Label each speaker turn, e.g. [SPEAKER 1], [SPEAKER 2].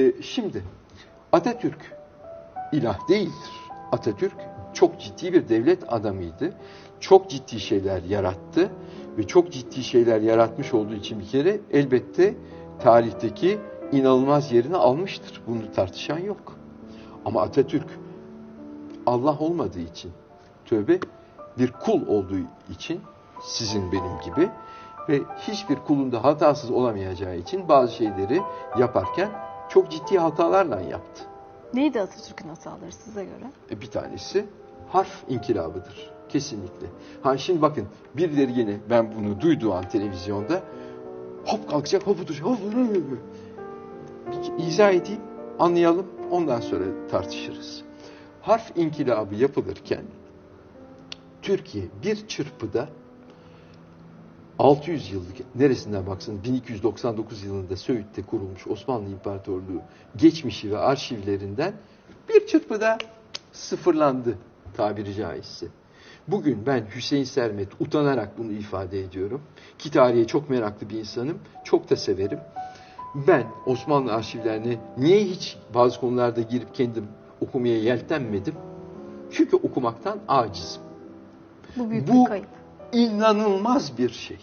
[SPEAKER 1] E, Şimdi Atatürk ilah değildir. Atatürk çok ciddi bir devlet adamıydı. Çok ciddi şeyler yarattı ve çok ciddi şeyler yaratmış olduğu için bir kere elbette tarihteki inanılmaz yerini almıştır. Bunu tartışan yok. Ama Atatürk Allah olmadığı için tövbe bir kul olduğu için sizin benim gibi ve hiçbir kulun da hatasız olamayacağı için bazı şeyleri yaparken çok ciddi hatalarla yaptı.
[SPEAKER 2] Neydi Atatürk'ün hataları size göre?
[SPEAKER 1] E, Bir tanesi harf inkılabıdır. Kesinlikle. Ha şimdi bakın birileri yine ben bunu duyduğu an televizyonda hop kalkacak hop oturacak hop izah edeyim anlayalım ondan sonra tartışırız. Harf inkılabı yapılırken Türkiye bir çırpıda 600 yıllık neresinden baksanız 1299 yılında Söğüt'te kurulmuş Osmanlı İmparatorluğu geçmişi ve arşivlerinden bir çırpıda sıfırlandı tabiri caizse. Bugün ben Hüseyin Sermet utanarak bunu ifade ediyorum. Ki tarihe çok meraklı bir insanım. Çok da severim. Ben Osmanlı arşivlerine niye hiç bazı konularda girip kendim okumaya yeltenmedim? Çünkü okumaktan acizim.
[SPEAKER 2] Bu büyük
[SPEAKER 1] Bu-
[SPEAKER 2] bir kayıp.
[SPEAKER 1] İnanılmaz bir şey.